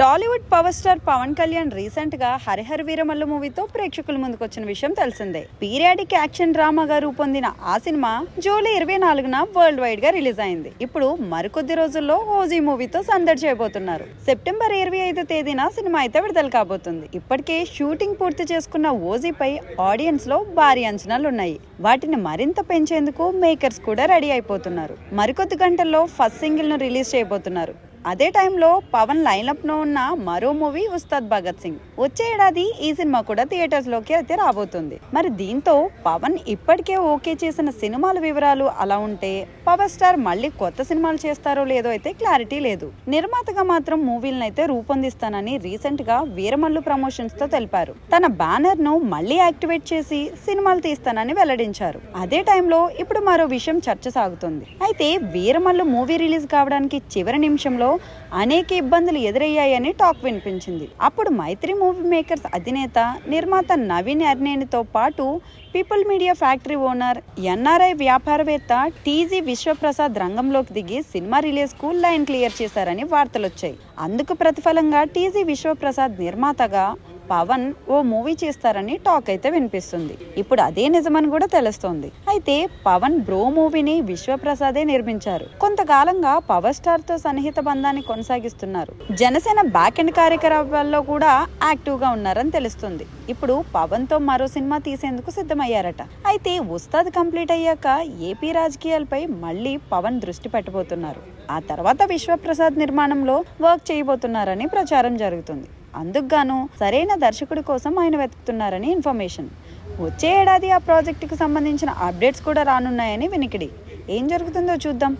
Tollywood power star Pawan Kalyan రీసెంట్గా హరిహర వీరమల్లు మూవీతో ప్రేక్షకుల ముందుకు వచ్చిన విషయం తెలిసిందే. పీరియాడిక్ యాక్షన్ డ్రామాగా రూపొందిన ఆ సినిమా జూలై ఇరవై నాలుగున వరల్డ్ వైడ్గా రిలీజ్ అయింది. ఇప్పుడు మరికొద్ది రోజుల్లో ఓజీ మూవీతో సందడి చేయబోతున్నారు. సెప్టెంబర్ ఇరవై ఐదు తేదీన సినిమా అయితే విడుదల కాబోతుంది. ఇప్పటికే షూటింగ్ పూర్తి చేసుకున్న ఓజీపై ఆడియన్స్లో భారీ అంచనాలు ఉన్నాయి వాటిని మరింత పెంచేందుకు మేకర్స్ కూడా రెడీ అయిపోతున్నారు. మరికొద్ది గంటల్లో ఫస్ట్ సింగిల్ను రిలీజ్ చేయబోతున్నారు. అదే టైంలో పవన్ లైన్అప్లో ఉన్న మరో మూవీ ఉస్తాద్ భగత్ సింగ్. వచ్చే ఏడాది ఈ సినిమా కూడా థియేటర్స్లోకి అయితే రాబోతుంది. మరి దీంతో పవన్ ఇప్పటికే ఓకే చేసిన సినిమాల వివరాలు అలా ఉంటే పవర్ స్టార్ మళ్ళీ కొత్త సినిమాలు చేస్తారో లేదో అయితే క్లారిటీ లేదు. నిర్మాతగా మాత్రం మూవీలను అయితే రూపొందిస్తానని రీసెంట్గా వీరమల్లు ప్రమోషన్స్తో తెలిపారు. తన బ్యానర్ను మళ్ళీ యాక్టివేట్ చేసి సినిమాలు తీస్తానని వెల్లడించారు. అదే టైంలో ఇప్పుడు మరో విషయం చర్చ సాగుతుంది అయితే వీరమల్లు మూవీ రిలీజ్ కావడానికి చివరి నిమిషంలో అనేక ఇబ్బందులు ఎదురయ్యాయని టాక్ వినిపించింది. అప్పుడు మైత్రి మూవీ మేకర్స్ అధినేత నిర్మాత నవీన్ అర్నేనితో పాటు people media factory owner NRI వ్యాపారవేత్త టీజీ విశ్వప్రసాద్ రంగంలోకి దిగి సినిమా రిలీజ్కు లైన్ క్లియర్ చేశారని వార్తలొచ్చాయి. అందుకు ప్రతిఫలంగా టీజీ విశ్వప్రసాద్ నిర్మాతగా పవన్ ఓ మూవీ చేస్తారని టాక్ అయితే వినిపిస్తుంది. ఇప్పుడు అదే నిజమని కూడా తెలుస్తోంది. అయితే పవన్ బ్రో మూవీని విశ్వప్రసాదే నిర్మించారు. కొంతకాలంగా పవర్ స్టార్తో సన్నిహిత బంధాన్ని కొనసాగిస్తున్నారు. జనసేన బ్యాక్ ఎండ్ కార్యకలాపాల్లో కూడా యాక్టివ్గా ఉన్నారని తెలుస్తుంది. ఇప్పుడు పవన్తో మరో సినిమా తీసేందుకు సిద్ధమయ్యారట. అయితే ఉస్తాద్ కంప్లీట్ అయ్యాక ఏపీ రాజకీయాలపై మళ్ళీ పవన్ దృష్టి పెట్టబోతున్నారు. ఆ తర్వాత విశ్వప్రసాద్ నిర్మాణంలో వర్క్ చేయబోతున్నారని ప్రచారం జరుగుతుంది. అందుకుగాను సరైన దర్శకుడి కోసం ఆయన వెతుకుతున్నారని ఇన్ఫర్మేషన్. వచ్చే ఏడాది ఆ ప్రాజెక్టుకు సంబంధించిన అప్డేట్స్ కూడా రానున్నాయని వినికిడి. ఏం జరుగుతుందో చూద్దాం.